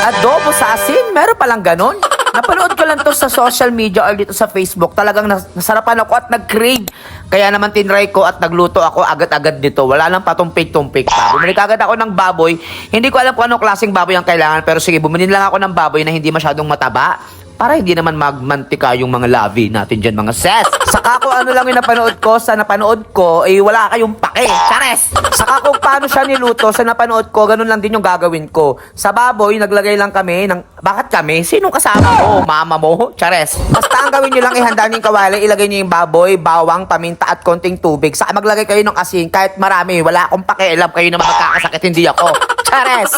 Adobo sa asin? Meron palang ganon? Napanood ko lang to sa social media or dito sa Facebook. Talagang nas- nasarapan ako at nag-crave. Kaya naman tinry ko at nagluto ako agad-agad dito. Wala nang patumpik-tumpik pa. Bumili agad ako ng baboy. Hindi ko alam kung anong klaseng baboy ang kailangan. Pero sige, bumili lang ako ng baboy na hindi masyadong mataba. Para hindi naman magmantika yung mga lavi natin dyan, mga ses. Saka ko ano lang yung napanood ko, sa napanood ko, eh wala kayong pake. Chares! Saka kung paano siya niluto, sa napanood ko, ganun lang din yung gagawin ko. Sa baboy, naglagay lang kami ng... Bakit kami? Sinong kasama mo? Mama mo? Chares. Basta ang gawin nyo lang, ihanda nyo yung kawali, ilagay nyo yung baboy, bawang, paminta at konting tubig. Saka maglagay kayo ng asin, kahit marami. Wala akong pakialam kayo naman magkakasakit, hindi ako. Chares!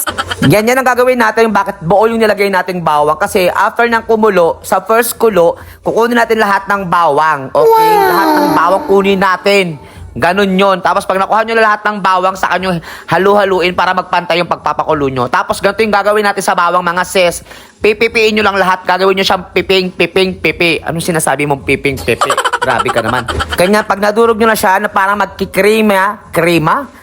Ganyan ang gagawin natin bakit buo yung nilagay nating bawang. Kasi after ng kumulo, sa first kulo, kukunin natin lahat ng bawang. Okay? Lahat ng bawang kunin natin. Ganon yon. Tapos pag nakuha nyo na lahat ng bawang, sa nyo halu-haluin para magpantay yung pagpapakulo nyo. Tapos ganito yung gagawin natin sa bawang mga sis. Pipipiin nyo lang lahat. Gagawin nyo siyang piping, piping, pipi. Anong sinasabi mong piping, pipi? Grabe ka naman. Kanya pag nadurog nyo na siya, na parang magkikrema, krema,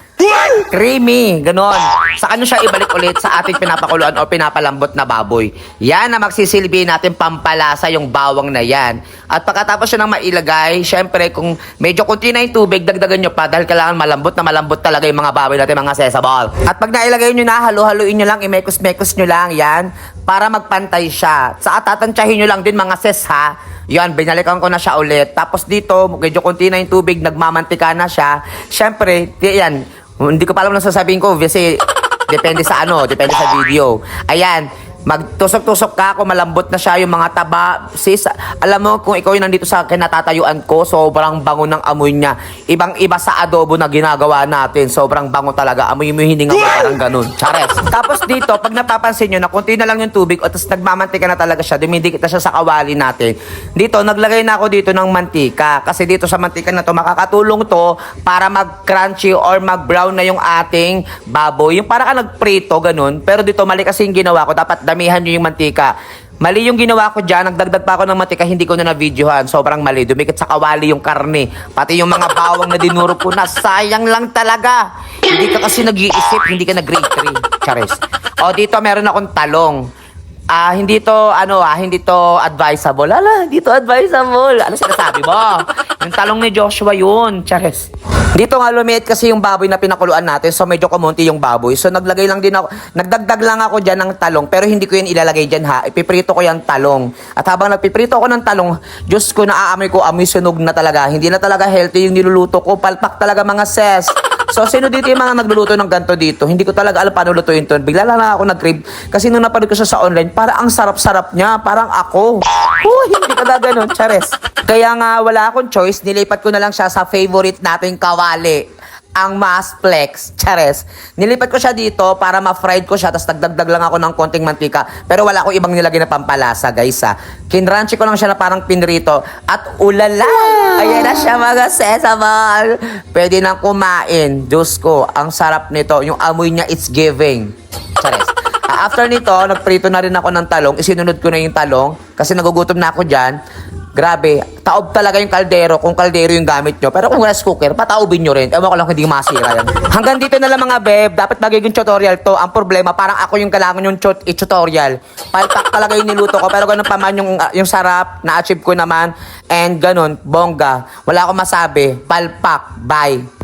Creamy, ganon. Sa ano siya ibalik ulit sa ating pinapakuluan o pinapalambot na baboy. Yan na magsisilbi natin pampalasa yung bawang na yan. At pagkatapos siya nang mailagay, syempre kung medyo kunti na yung tubig, dagdagan nyo pa dahil kailangan malambot na malambot talaga yung mga baboy natin, mga sesabal. At pag nailagay nyo na, halu-haluin nyo lang, imekos-mekos nyo lang, yan, para magpantay siya. Sa tatantsahin nyo lang din mga ses ha. Yan, binalikan ko na siya ulit. Tapos dito, medyo kunti na yung tubig, nagmamantika na siya. Syempre, di- yan, hindi ko pa alam na sasabihin ko kasi depende sa ano, depende sa video. Ayan, magtusok-tusok ka kung malambot na siya yung mga taba. Sis, alam mo kung ikaw yung nandito sa kinatatayuan ko, sobrang bango ng amoy niya. Ibang-iba sa adobo na ginagawa natin. Sobrang bango talaga. Amoy mo yung hininga mo parang ganun. Chares. Tapos dito, pag napapansin nyo na kunti na lang yung tubig o nagmamantika na talaga siya, dumidikit na siya sa kawali natin. Dito, naglagay na ako dito ng mantika. Kasi dito sa mantika na to, makakatulong to para mag-crunchy or mag-brown na yung ating baboy. Yung para ka nagprito, ganun. Pero dito, mali kasi yung ginawa ko. Dapat damihan nyo yung mantika. Mali yung ginawa ko dyan, nagdagdag pa ako ng mantika, hindi ko na na-videohan. Sobrang mali. Dumikit sa kawali yung karne. Pati yung mga bawang na dinuro ko na, sayang lang talaga. Hindi ka kasi nag-iisip, hindi ka nag-grade 3. Charis. O, dito meron akong talong. Ah, hindi to, ano ah, hindi to advisable. Ala, hindi to advisable. Ano sinasabi mo? Yung talong ni Joshua yun. Charis. Dito nga lumiit kasi yung baboy na pinakuluan natin. So medyo kumunti yung baboy. So naglagay lang din ako, nagdagdag lang ako dyan ng talong. Pero hindi ko yan ilalagay dyan ha. Ipiprito ko yung talong. At habang nagpiprito ako ng talong, Diyos ko, naaamoy ko, amoy sunog na talaga. Hindi na talaga healthy yung niluluto ko. Palpak talaga mga ses. So, sino dito yung mga nagluluto ng ganto dito? Hindi ko talaga alam paano lutuin to. Bigla lang ako nag-crave. Kasi nung napanood ko siya sa online, para ang sarap-sarap niya. Parang ako. Oh, hindi ka na ganun, chares. Kaya nga, wala akong choice. Nilipat ko na lang siya sa favorite nating kawali ang Masplex, chares. Nilipat ko siya dito para ma-fried ko siya, tapos nagdagdag lang ako ng konting mantika. Pero wala akong ibang nilagay na pampalasa, guys, ha. Kinranchi ko lang siya na parang pinrito. At ulala! Ayan na siya, mga sesabal. Pwede nang kumain. Diyos ko, ang sarap nito. Yung amoy niya, it's giving. Chares. Ah, After nito, nagprito na rin ako ng talong. Isinunod ko na yung talong kasi nagugutom na ako dyan. Grabe, taob talaga yung kaldero kung kaldero yung gamit nyo. Pero kung rice cooker, pataobin nyo rin. Ewan ko lang hindi masira yan. Hanggang dito na lang mga beb. Dapat magiging tutorial to. Ang problema, parang ako yung kailangan yung tut- i-tutorial. Palpak talaga yung niluto ko. Pero ganun pa man yung, ah, yung sarap, na-achieve ko naman. And ganun, bongga. Wala akong masabi. Palpak. Bye.